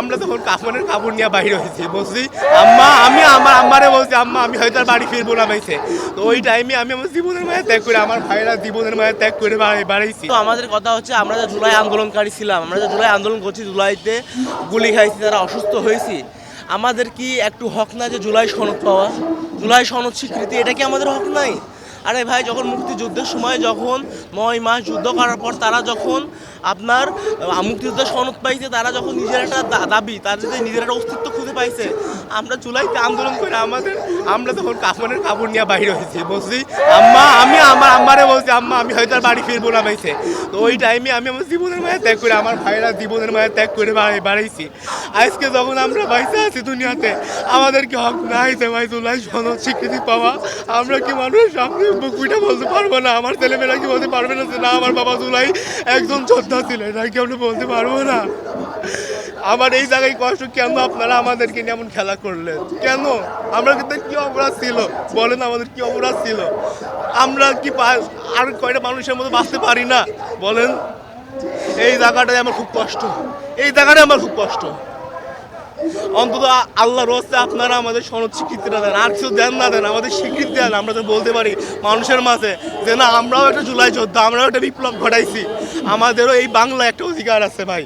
আমরা তখন কাফনের কাপড় নিয়ে বাইরে হয়েছি। বলছি, আম্মা, আমি আমার আম্মারে বলছি, আম্মা, আমি হয়তো আর বাড়ি ফিরবো না পাইছে তো ওই টাইমে আমি আমার জীবনের মায়া ত্যাগ করে, আমার ভাইরা জীবনের মায়া ত্যাগ করে বাড়াইছি। তো আমাদের কথা হচ্ছে, আমরা যে জুলাই আন্দোলনকারী ছিলাম, আমরা যে জুলাই আন্দোলন করছি, জুলাইতে গুলি খাইছি তারা অসুস্থ হয়েছি, আমাদের কি একটু হক না যে জুলাই সনদ পাওয়া? জুলাই সনদ স্বীকৃতি, এটা কি আমাদের হক নাই? আরে ভাই, যখন মুক্তিযুদ্ধের সময় যখন নয় মাস যুদ্ধ করার পর তারা যখন আপনার মুক্তিযুদ্ধের সনদ পাইছে, তারা যখন নিজের একটা দাবি, তাদের নিজের একটা অস্তিত্ব খুঁজে পাইছে আমরা জুলাইতে আন্দোলন করে আমাদের, আমরা তখন কাফনের কাপড় নিয়ে বাইরে হয়েছি, বলছি, আম্মা, আমি আমার আম্মারে বলছি, আম্মা, আমি হয়তো আর বাড়ি ফিরবো না বাইছে তো ওই টাইমে আমি আমার জীবনের মায়া ত্যাগ করে, আমার ভাইরা জীবনের মায়া ত্যাগ করে বাড়ি বাড়াইছি। আজকে যখন আমরা বাইসে আছি দুনিয়াতে আমাদের কি হক নাই ভাই জুলাই সনদ স্বীকৃতি পাওয়া। আমরা কি মানুষের সামনে বুকুইটা বলতে পারব না। আমার ছেলেমেয়েরা কি বলতে পারবে না যে, না, আমার বাবা জুলাই একজন যোদ্ধা ছিলেন। আর কি আমরা বলতে পারব না? আমার এই জায়গায় কষ্ট, কেন আপনারা আমাদেরকে নিয়ে এমন খেলা করলেন? কেন? আমরা কিন্তু কি অপরাধ ছিল? বলেন আমাদের কি অপরাধ ছিল? আমরা কি আর কয়টা মানুষের মতো বাঁচতে পারি না? বলেন। এই জায়গাটায় আমার খুব কষ্ট। এই জায়গাটায় আমার খুব কষ্ট। অন্তত আল্লাহর হস্তে আপনারা আমাদের সনদ স্বীকৃতিটা দেন, আর কিছু দেন না দেন, আমাদের স্বীকৃতি দেন। আমরা তো বলতে পারি মানুষের মাঝে যে, না, আমরাও একটা জুলাই যোদ্ধা, আমরাও একটা বিপ্লব ঘটাইছি। আমাদেরও এই বাংলা একটা অধিকার আছে ভাই।